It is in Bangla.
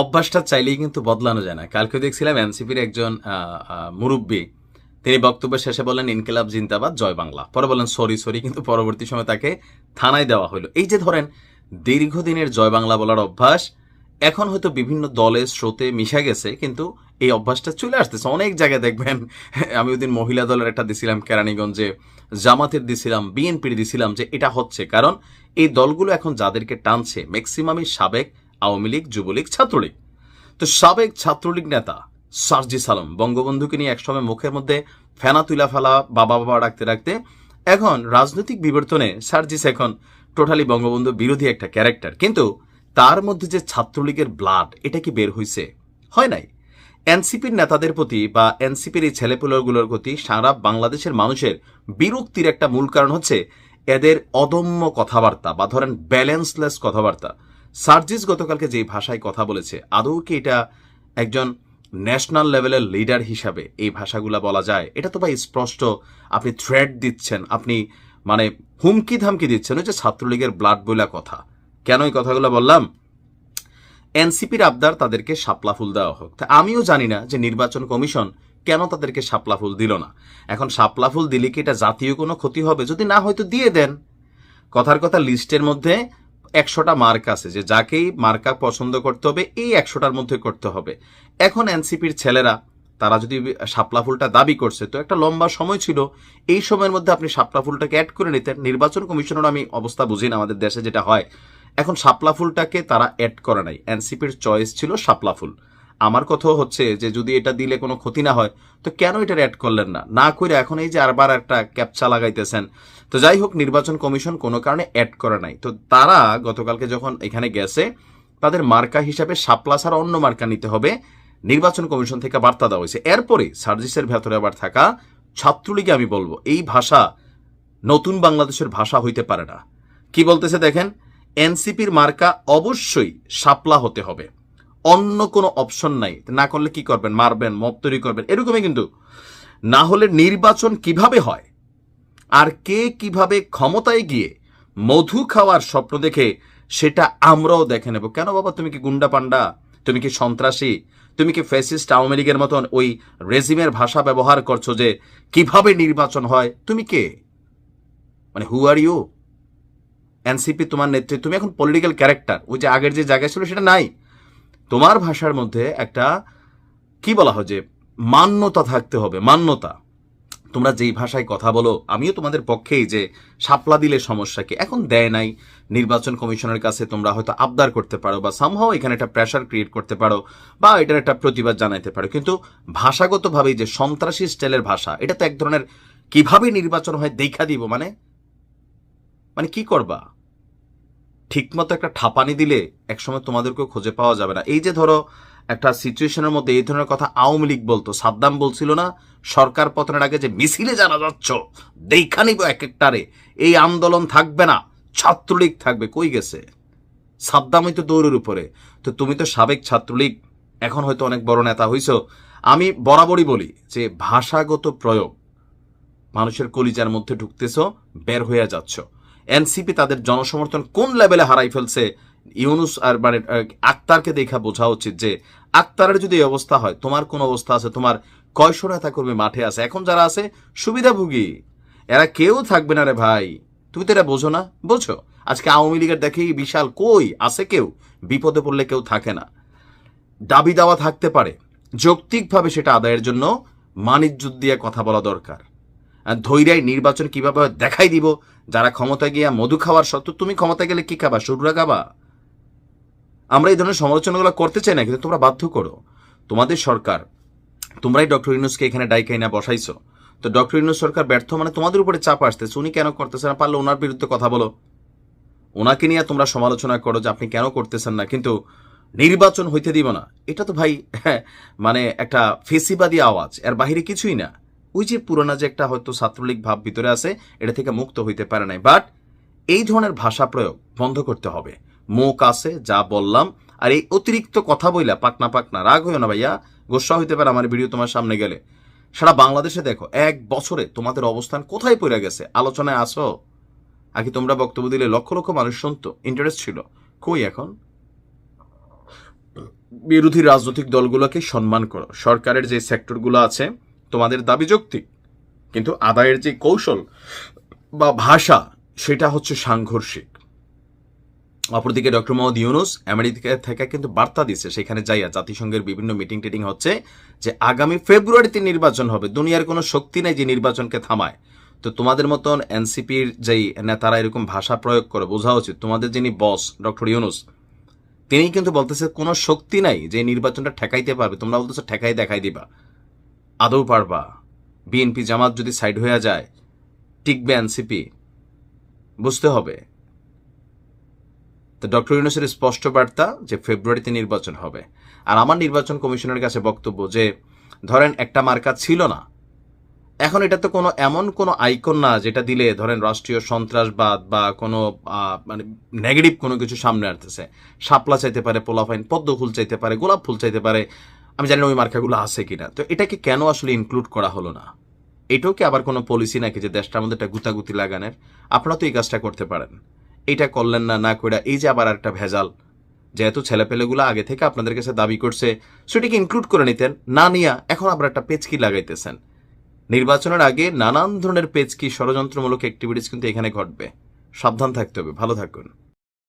অভ্যাসটা চাইলেই কিন্তু বদলানো যায় না। কালকে দেখছিলাম এনসিপির একজন মুরব্বী, তিনি বক্তব্যের শেষে বললেন, ইনকিলাব জিন্দাবাদ, জয় বাংলা। পরে বললেন, সরি সরি। কিন্তু পরবর্তী সময় তাকে থানায় দেওয়া হলো। এই যে ধরেন, দীর্ঘদিনের জয় বাংলা বলার অভ্যাস, এখন হয়তো বিভিন্ন দলে স্রোতে মিশে গেছে, কিন্তু এই অভ্যাসটা চলে আসতেছে। অনেক জায়গায় দেখবেন, আমি ওই দিন মহিলা দলের একটা দিছিলাম, কেরানীগঞ্জে জামাতের দিছিলাম, বিএনপির দিছিলাম যে এটা হচ্ছে। কারণ এই দলগুলো এখন যাদেরকে টানছে ম্যাক্সিমামই সাবেক আওয়ামী লীগ, যুবলীগ, ছাত্রলীগ। তো সাবেক ছাত্রলীগ নেতা সার্জি সালম বঙ্গবন্ধুকে নিয়ে একসময় মুখের মধ্যে ফেনা তুলা ফেলা, বাবা বাবা রাখতে রাখতে এখন রাজনৈতিক বিবর্তনে সার্জিস এখন টোটালি বঙ্গবন্ধু বিরোধী একটা ক্যারেক্টার কিন্তু তার মধ্যে যে ছাত্রলীগের ব্লাড এটা কি বের হইছে? হয় নাই। এনসিপির নেতাদের প্রতি বা এনসিপির এই ছেলেপুলেগুলোর প্রতি সারা বাংলাদেশের মানুষের বিরক্তির একটা মূল কারণ হচ্ছে এদের অদম্য কথাবার্তা বা ধরেন ব্যালেন্সলেস কথাবার্তা। সার্জিস গতকালকে যে ভাষায় কথা বলেছে, আদৌ কি এটা একজন ন্যাশনাল লেভেলের লিডার হিসাবে এই ভাষাগুলা বলা যায়? এটা তো ভাই স্পষ্ট, আপনি থ্রেড দিচ্ছেন, আপনি মানে হুমকি ধামকি দিচ্ছেন, ওই যে ছাত্রলীগের ব্লাড বইলা কথা। কেন এই কথাগুলো বললাম? এনসিপির আবদার তাদেরকে শাপলা ফুল দেওয়া হোক। তা আমিও জানি না যে নির্বাচন কমিশন কেন তাদেরকে শাপলা ফুল দিল না। এখন শাপলা ফুল দিলে কি এটা জাতীয় কোনো ক্ষতি হবে? যদি না হয়তো দিয়ে দেন। কথার কথা লিস্টের মধ্যে একশোটা মার্ক আছে যে যাকেই মার্কা পছন্দ করতে হবে, এই একশোটার মধ্যে করতে হবে। এখন এনসিপির ছেলেরা, তারা যদি শাপলা ফুলটা দাবি করছে, তো একটা লম্বা সময় ছিল, এই সময়ের মধ্যে আপনি শাপলা ফুলটাকে অ্যাড করে নিতেন। নির্বাচন কমিশনের আমি অবস্থা বুঝি না আমাদের দেশে যেটা হয়। এখন শাপলা ফুলটাকে তারা অ্যাড করে নাই। এনসিপির চয়েস ছিল শাপলা ফুল। আমার কথা হচ্ছে যে যদি এটা দিলে কোনো ক্ষতি না হয়, তো কেন এটার অ্যাড করলেন না? না করে এখন এই যে আরবার একটা ক্যাপচা লাগাইতেছেন। তো যাই হোক, নির্বাচন কমিশন কোনো কারণে অ্যাড করে নাই। তো তারা গতকালকে যখন এখানে গেছে, তাদের মার্কা হিসাবে শাপলা ছাড়া অন্য মার্কা নিতে হবে। নির্বাচন কমিশন থেকে বার্তা দেওয়া হয়েছে। এরপরে সার্জিসের ভেতরে আবার থাকা ছাত্রলীগে আমি বলব, এই ভাষা নতুন বাংলাদেশের ভাষা হইতে পারে না। কি বলতেছে দেখেন, এনসিপির মার্কা অবশ্যই শাপলা হতে হবে। অন্য কোনো অপশন নাই। না করলে কি করবেন? মারবেন মত তৈরি করবেন, এরকমই কিন্তু। না হলে নির্বাচন কীভাবে হয়? আর কে কীভাবে ক্ষমতায় গিয়ে মধু খাওয়ার স্বপ্ন দেখে সেটা আমরাও দেখে নেব। কেন বাবা, তুমি কি গুন্ডা পান্ডা তুমি কি সন্ত্রাসী? তুমি কি ফ্যাসিস্ট আওয়ামী লীগের মতন ওই রেজিমের ভাষা ব্যবহার করছ যে কীভাবে নির্বাচন হয়? তুমি কে? মানে হু আর ইউ এনসিপি তোমার নেতৃত্ব, তুমি এখন পলিটিক্যাল ক্যারেক্টার ওই যে আগের যে জায়গায় ছিল সেটা নাই। তোমার ভাষার মধ্যে একটা, কি বলা হয় যে, মান্যতা থাকতে হবে, মান্যতা। তোমরা যেই ভাষায় কথা বলো, আমিও তোমাদের পক্ষেই যে সাপলা দিলে সমস্যা কি? এখন দেয় নাই। নির্বাচন কমিশনের কাছে তোমরা হয়তো আবদার করতে পারো বা সামহাও এখানে একটা প্রেশার ক্রিয়েট করতে পারো বা এটার একটা প্রতিবাদ জানাইতে পারো। কিন্তু ভাষাগতভাবেই যে সন্ত্রাসী স্টাইলের ভাষা, এটা তো এক ধরনের কীভাবে নির্বাচন হয়, দেখা দিব মানে? মানে কি করবা? ঠিকমতো একটা ঠাপানি দিলে একসময় তোমাদেরকেও খুঁজে পাওয়া যাবে না। এই যে ধরো, একটা সিচুয়েশনের মধ্যে এই ধরনের কথা আওয়ামী লীগ বলতো, সাদ্দাম বলছিল না, সরকার পতনের আগে যে মিছিলে জানা যাচ্ছ দেখা নিব এক একটারে, এই আন্দোলন থাকবে না, ছাত্রলীগ থাকবে, কই গেছে? সাদ্দামই তো দৌড়ের উপরে। তো তুমি তো সাবেক ছাত্রলীগ, এখন হয়তো অনেক বড় নেতা হইছ। আমি বরাবরই বলি যে ভাষাগত প্রয়োগ, মানুষের কলিজার মধ্যে ঢুকতেছ, বের হয়ে যাচ্ছ। এনসিপি তাদের জনসমর্থন কোন লেভেলে হারাই ফেলছে, ইউনুস আর মানে আক্তারকে দেখা বোঝা উচিত যে আক্তারের যদি অবস্থা হয়, তোমার কোন অবস্থা আছে? তোমার কয়শো নেতা মাঠে আছে? এখন যারা আছে, সুবিধাভোগী। এরা কেউ থাকবে না রে ভাই। তুমি তো এটা বোঝো না? বোঝো। আজকে আওয়ামী লীগের দেখেই বিশাল কই আছে কেউ? বিপদে পড়লে কেউ থাকে না। দাবি দাওয়া থাকতে পারে। যৌক্তিকভাবে সেটা আদায়ের জন্য মানিজ্য দিয়ে কথা বলা দরকার। ধৈর্যায় নির্বাচন কীভাবে দেখাই দিব? যারা ক্ষমতা গিয়া মধু খাওয়ার সত্ত্বেও তুমি ক্ষমতা গেলে কি খাবা? শুরুরা খাবা? আমরা এই ধরনের সমালোচনাগুলো করতে চাই না, কিন্তু তোমরা বাধ্য করো। তোমাদের সরকার, তোমরাই ডক্টর ইউনুসকে এখানে ডাইকাই না বসাইছো। তো ডক্টর ইউনুস সরকার ব্যর্থ মানে তোমাদের উপরে চাপ আসতেছে, উনি কেন করতেছে না? পারলে ওনার বিরুদ্ধে কথা বলো। ওনাকে নিয়ে তোমরা সমালোচনা করো যে আপনি কেন করতেছেন না, কিন্তু নির্বাচন হইতে দিব না। এটা তো ভাই মানে একটা ফেসিবাদী আওয়াজ, এর বাহিরে কিছুই না। ওই যে পুরোনো যে একটা হয়তো ছাত্রলীগ ভাব ভিতরে আছে, এটা থেকে মুক্ত হইতে পারে নাই। বাট এই ধরনের ভাষা প্রয়োগ বন্ধ করতে হবে। মুখ আছে, যা বললাম, আর এই অতিরিক্ত কথা বইলা পাকনা পাকনা, রাগ হইও না ভাইয়া, গোসা হইতে পারে, আমার ভিডিও তোমার সামনে গেলে। সারা বাংলাদেশে দেখো, এক বছরে তোমাদের অবস্থান কোথায় পড়ে গেছে? আলোচনায় আসো। আগে তোমরা বক্তব্য দিলে লক্ষ লক্ষ মানুষ শুনতো ইন্টারেস্ট ছিল। কই এখন? বিরোধী রাজনৈতিক দলগুলোকে সম্মান করো। সরকারের যে সেক্টরগুলো আছে তোমাদের দাবি যৌক্তিক, কিন্তু আদায়ের যে কৌশল বা ভাষা, সেটা হচ্ছে সাংঘর্ষিক। অপরদিকে ডক্টর মোহাম্মদ ইউনুস আমেরিকা থেকে কিন্তু বার্তা দিচ্ছে সেখানে যাইয়া জাতিসংঘের বিভিন্ন মিটিং টিটিং হচ্ছে যে আগামী ফেব্রুয়ারিতে নির্বাচন হবে। দুনিয়ার কোনো শক্তি নেই যে নির্বাচনকে থামায়। তো তোমাদের মতন এনসিপির যেই নেতারা এরকম ভাষা প্রয়োগ করে, বোঝা উচিত, তোমাদের যিনি বস, ডক্টর ইউনুস, তিনি কিন্তু বলতেছে কোনো শক্তি নাই যে নির্বাচনটা ঠেকাইতে পারবে। তোমরা বলতেছো ঠেকাই দেখাই দিবা। আদৌ পারবা? বিএনপি জামাত যদি সাইড হয়ে যায়, টিকবে এনসিপি। বুঝতে হবে। তো ডক্টর ইউনুসের স্পষ্ট বার্তা যে ফেব্রুয়ারিতে নির্বাচন হবে। আর আমার নির্বাচন কমিশনের কাছে বক্তব্য যে, ধরেন একটা মার্কা ছিল না। এখন এটা তো কোনো এমন কোনো আইকন না যেটা দিলে ধরেন রাষ্ট্রীয় সন্ত্রাসবাদ বা কোনো মানে নেগেটিভ কোনো কিছু সামনে আসতেছে। শাপলা চাইতে পারে, পোলাফাইন, পদ্ম ফুল চাইতে পারে, গোলাপ ফুল চাইতে পারে আমি জানি না ওই মার্কাগুলো আছে কিনা। তো এটাকে কেন আসলে ইনক্লুড করা হলো না? এটাও কি আবার কোনো পলিসি নাকি যে দেশটার মধ্যে একটা গুতাগুতি লাগানোর? আপনারা তো এই কাজটা করতে পারেন। এটা করলেন না না করে এই যে আবার একটা ভেজাল যেহেতু ছেলেপেলেগুলো আগে থেকে আপনাদের কাছে দাবি করছে, সেটিকে ইনক্লুড করে নিতেন। না নিয়া এখন আবার একটা পেচকি লাগাইতেছেন। নির্বাচনের আগে নানান ধরনের পেচকি, ষড়যন্ত্রমূলক অ্যাক্টিভিটিস কিন্তু এখানে ঘটবে। সাবধান থাকতে হবে। ভালো থাকুন।